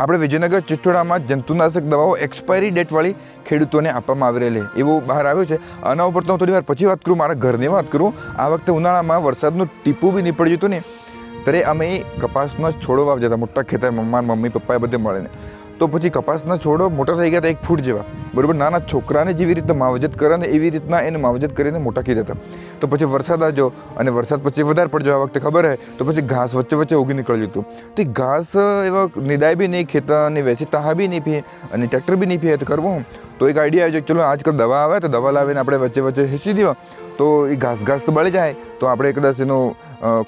આપણે વિજયનગર, ચિત્તોડામાં જંતુનાશક દવાઓ એક્સપાયરી ડેટવાળી ખેડૂતોને આપવામાં આવી રહેલી એવું બહાર આવ્યું છે. આના ઉપર તો હું થોડી વાર પછી વાત કરું, મારા ઘરની વાત કરું. આ વખતે ઉનાળામાં વરસાદનું ટીપું બી નીપડી જતું ને, ત્યારે અમે કપાસના છોડો વાવ જતા મોટા ખેતર મમ્મા મમ્મી, પપ્પાએ બધે મળીને. તો પછી કપાસના છોડો મોટા થઈ ગયા હતા, એક ફૂટ જેવા. બરાબર, નાના છોકરાને જેવી રીતના માવજત કરે ને એવી રીતના એને માવજત કરીને મોટા કીધા દેતા. તો પછી વરસાદ આજો અને વરસાદ પછી વધારે પડજો, આ વખતે ખબર હે, તો પછી ઘાસ વચ્ચે વચ્ચે ઉગી નીકળ્યું હતું. તો એ ઘાસ એવા નિદાય બી નહીં, ખેતરની વેચી તાહા બી નહીં પીએ અને ટ્રેક્ટર બી નહીં પીએ, તો કરવું તો એક આઈડિયા આવ્યો જાય ચલો આજકાલ દવા આવે, તો દવા લાવીને આપણે વચ્ચે વચ્ચે હેસી દેવા તો એ ઘાસ ઘાસ તો બળી જાય, તો આપણે કદાચ એનો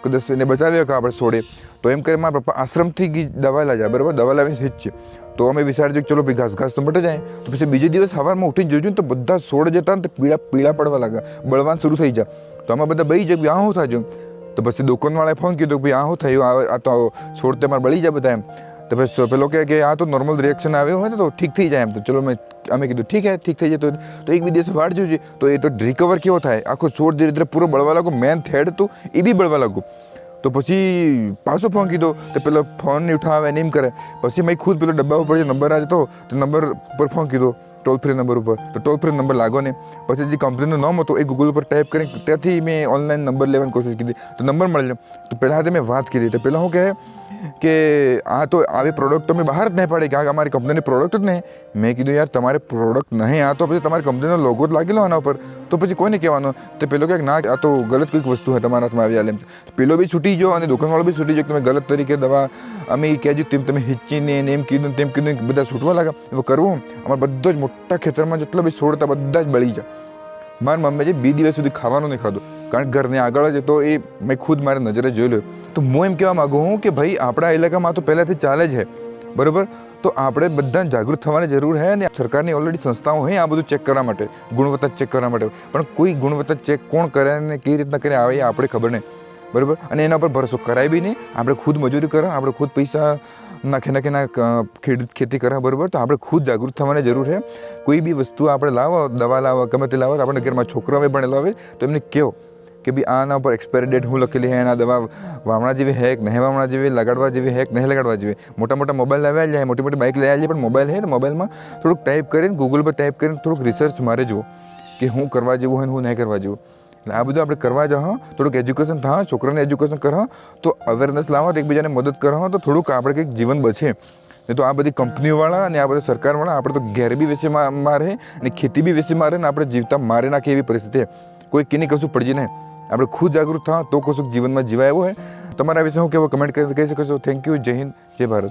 કદાચ એને બચાવીએ કે આપણે છોડે તો એમ કરી મારા પપ્પા આશ્રમથી ગી- દવા લઈ જાય બરાબર? દવા લાવીને હિંચીએ તો અમે વિચાર્યું કે ચલો ભાઈ ઘાસ ઘાસ તો મટી જાય, તો પછી બીજે દિવસ સવારમાં ઉઠીને જોયું ને તો બધા છોડ જતા ને તો પીળા પીળા પડવા લાગ્યા. બળવાન શરૂ થઈ જાય તો અમે બધા બળી જાય આ શું થાય તો પછી દુકાનવાળાએ ફોન કીધો કે ભાઈ આ શું થયું? આ આ તો છોડ તમારે બળી જાય બધા એમ. તો પછી પેલો કહે કે આ તો નોર્મલ રિએક્શન આવ્યો હોય ને તો ઠીક થઈ જાય એમ. તો ચલો મેં અમે કીધું, ઠીક હે, ઠીક થઈ જાય તો તો એક બે દિવસ વાટ જોજે તો એ તો રિકવર કેવો થાય? આખો છોડ ધીરે ધીરે પૂરો બળવા લાગો મેન થેડ હતું એ બી બળવા લાગુ તો પછી પાછો ફોન કીધો તો પેલો ફોન નહીં ઉઠાવે નહીં કરે. પછી મેં ખુદ પેલો ડબ્બા ઉપર જે નંબર આજે તો નંબર પર ફોન કીધો ટોલ ફ્રી નંબર ઉપર. તો ટોલ ફ્રી નંબર લાગો ને પછી જે કંપનીનું નામ હતું એ ગૂગલ ઉપર ટાઈપ કરીને ત્યાંથી મેં ઓનલાઈન નંબર લેવાની કોશિશ કીધી. તો નંબર મળ્યો તો પહેલાં હાથે મેં વાત કીધી. તો પહેલાં શું કહે? કે આ તો આવી પ્રોડક્ટ તો મેં બહાર જ નહીં પાડી કે આ અમારી કંપનીની પ્રોડક્ટ જ નહીં. મેં કીધું, યાર, તમારે પ્રોડક્ટ નહીં, આ તો પછી તમારી કંપનીનો લોગો જ લાગેલો આના ઉપર. તો પછી કોઈને કહેવાનું? તો પેલો કે, ના, આ તો ગલત કોઈક વસ્તુ હોય તમારા હાથમાં આવી આલે પેલો બી છૂટી ગયો અને દુકાનવાળો બી છૂટી ગયો તમે ગલત તરીકે દવા અમે કહેજો તેમ તમે હિચીને એને એમ કીધું તેમ કીધું બધા છૂટવા લાગ્યા. એવું કરવું? અમારે બધો જ મોટા ખેતરમાં જેટલો બી છોડતા બધા જ બળી જાય. મારી મમ્મી જે બે દિવસ સુધી ખાવાનું નહીં ખાધું. કારણ કે ઘરને આગળ જ તો એ મેં ખુદ મારી નજરે જોઈ લ્યો. તો હું એમ કહેવા માગું હું કે ભાઈ, આપણા ઇલાકામાં તો પહેલાંથી ચાલે છે બરાબર? તો આપણે બધાને જાગૃત થવાની જરૂર છે અને સરકારની ઓલરેડી સંસ્થાઓ છે આ બધું ચેક કરવા માટે, ગુણવત્તા ચેક કરવા માટે. પણ કોઈ ગુણવત્તા ચેક કોણ કરે અને કેવી રીતના કરે આવે એ આપણે ખબર નહીં. બરાબર? અને એના પર ભરોસો કરાય બી નહીં. આપણે ખુદ મજૂરી કરો, આપણે ખુદ પૈસા નાખે નાખે ના ખેતી કરે, બરાબર? તો આપણે ખુદ જાગૃત થવાની જરૂર છે કોઈ બી વસ્તુ આપણે લાવો, દવા લાવો, ગમે તે લાવો આપણે ઘરમાં છોકરાઓએ પણ લાવે હોય, તો એમને કહો. કે ભાઈ આના ઉપર એક્સપાયરી ડેટ હું લખેલી છે એના દવા વાવણા જેવી હેક નહીં વાવણા જેવી, લગાડવા જેવી હેક નહીં લગાડવા જેવી. મોટા મોટા મોબાઈલ લાવ્યા જાય મોટી મોટી બાઇક લઈ જાય પણ મોબાઈલ છે તો મોબાઈલમાં થોડુંક ટાઈપ કરીને ગૂગલ પર ટાઈપ કરીને થોડુંક રિસર્ચ મારે જુઓ કે હું કરવા જેવું હોય ને હું નહીં કરવા જેવું. એટલે આ બધું આપણે કરવા જાઓ થોડુંક એજ્યુકેશન થાય છોકરાને એજ્યુકેશન કરો તો અવેરનેસ લાવો તો એકબીજાને મદદ કરો તો થોડુંક આપણે કંઈક જીવન બચે. નહીં તો આ બધી કંપનીઓવાળા અને આ બધા સરકારવાળા આપણે તો ઘેર બી વેચી મારે અને ખેતી બી વિશે મારે ને આપણે જીવતા મારે નાખે એવી પરિસ્થિતિ કોઈ કિની કશું પડજી નહીં. આપણે ખુદ જાગૃત થાવ તો કશુંક જીવનમાં જીવાય એવો હોય તમારા વિશે હું કેવો કમેન્ટ કરી કહી શકો છો? થેન્ક યુ જય હિન્દ. જય ભારત.